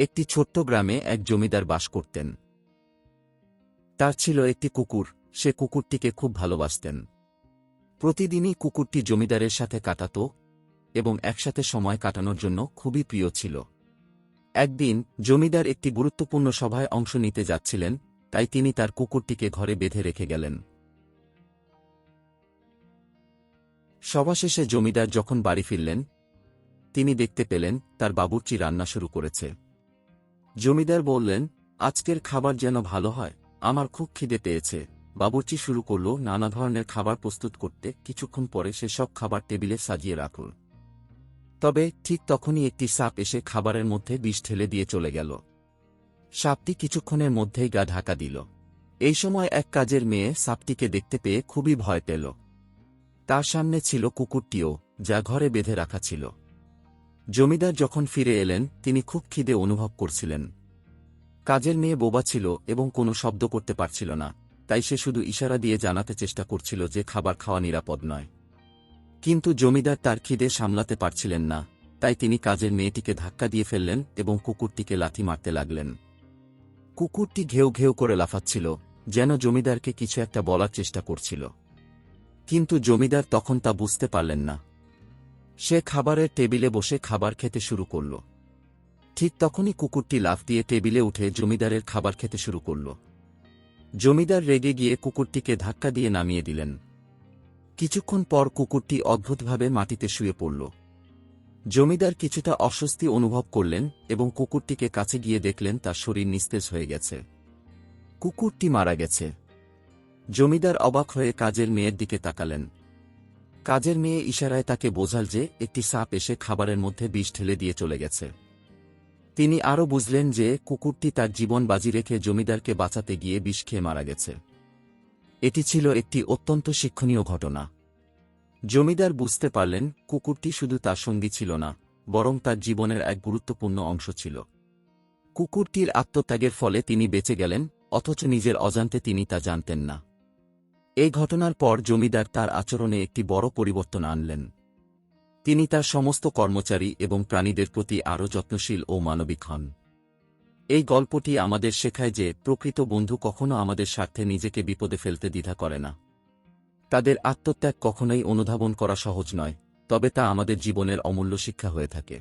একটি ছোট্ট গ্রামে এক জমিদার বাস করতেন। তার ছিল একটি কুকুর, সে কুকুরটিকে খুব ভালোবাসতেন। প্রতিদিনই কুকুরটি জমিদারের সাথে কাটাত এবং একসাথে সময় কাটানোর জন্য খুবই প্রিয় ছিল। একদিন জমিদার একটি গুরুত্বপূর্ণ সভায় অংশ নিতে যাচ্ছিলেন, তাই তিনি তার কুকুরটিকে ঘরে বেঁধে রেখে গেলেন। সভা শেষে জমিদার যখন বাড়ি ফিরলেন, তিনি দেখতে পেলেন তার বাবুর্চি রান্না শুরু করেছে। জমিদার বললেন, আজকের খাবার যেন ভালো হয়। আমার খুব খিদে পেয়েছে। বাবুর্চি শুরু করল নানা ধরনের খাবার প্রস্তুত করতে। কিছুক্ষণ পরে সে সব খাবার টেবিলে সাজিয়ে রাখল। তবে ঠিক তখনই একটি সাপ এসে খাবারের মধ্যে বিষ ঠেলে দিয়ে চলে গেল। সাপটি কিছুক্ষণের মধ্যেই গা ঢাকা দিল। এই সময় এক কাজের মেয়ে সাপটিকে দেখতে পেয়ে খুবই ভয় পেল। তার সামনে ছিল কুকুরটিও, যা ঘরে বেঁধে রাখা ছিল। জমিদার যখন ফিরে এলেন, তিনি খুব খিদে অনুভব করছিলেন। কাজের মেয়ে বোবা ছিল এবং কোনো শব্দ করতে পারছিল না, তাই সে শুধু ইশারা দিয়ে জানাতে চেষ্টা করছিল যে খাবার খাওয়া নিরাপদ নয়। কিন্তু জমিদার তার খিদে সামলাতে পারছিলেন না, তাই তিনি কাজের মেয়েটিকে ধাক্কা দিয়ে ফেললেন এবং কুকুরটিকে লাথি মারতে লাগলেন। কুকুরটি ঘেউ ঘেউ করে লাফাচ্ছিল, যেন জমিদারকে কিছু একটা বলার চেষ্টা করছিল। কিন্তু জমিদার তখন তা বুঝতে পারলেন না। সে খাবারের টেবিলে বসে খাবার খেতে শুরু করল। ঠিক তখনই কুকুরটি লাফ দিয়ে টেবিলে উঠে জমিদারের খাবার খেতে শুরু করল। জমিদার রেগে গিয়ে কুকুরটিকে ধাক্কা দিয়ে নামিয়ে দিলেন। কিছুক্ষণ পর কুকুরটি অদ্ভুতভাবে মাটিতে শুয়ে পড়ল। জমিদার কিছুটা অস্বস্তি অনুভব করলেন এবং কুকুরটিকে কাছে গিয়ে দেখলেন তার শরীর নিস্তেজ হয়ে গেছে। কুকুরটি মারা গেছে। জমিদার অবাক হয়ে কাজের মেয়ের দিকে তাকালেন। কাজের মেয়ে ইশারায় তাকে বোঝাল যে একটি সাপ এসে খাবারের মধ্যে বিষ ঢেলে দিয়ে চলে গেছে। তিনি আরও বুঝলেন যে কুকুরটি তার জীবন বাজি রেখে জমিদারকে বাঁচাতে গিয়ে বিষ খেয়ে মারা গেছে। এটি ছিল একটি অত্যন্ত শিক্ষণীয় ঘটনা। জমিদার বুঝতে পারলেন, কুকুরটি শুধু তার সঙ্গী ছিল না, বরং তার জীবনের এক গুরুত্বপূর্ণ অংশ ছিল। কুকুরটির আত্মত্যাগের ফলে তিনি বেঁচে গেলেন, অথচ নিজের অজান্তে তিনি তা জানতেন না। এই ঘটনার পর জমিদার তার আচরণে একটি বড় পরিবর্তন আনলেন। তিনি তার সমস্ত কর্মচারী এবং প্রাণীদের প্রতি আরও যত্নশীল ও মানবিক হন। এই গল্পটি আমাদের শেখায় যে প্রকৃত বন্ধু কখনো আমাদের স্বার্থে নিজেকে বিপদে ফেলতে দ্বিধা করে না। তাদের আত্মত্যাগ কখনোই অনুধাবন করা সহজ নয়, তবে তা আমাদের জীবনের অমূল্য শিক্ষা হয়ে থাকে।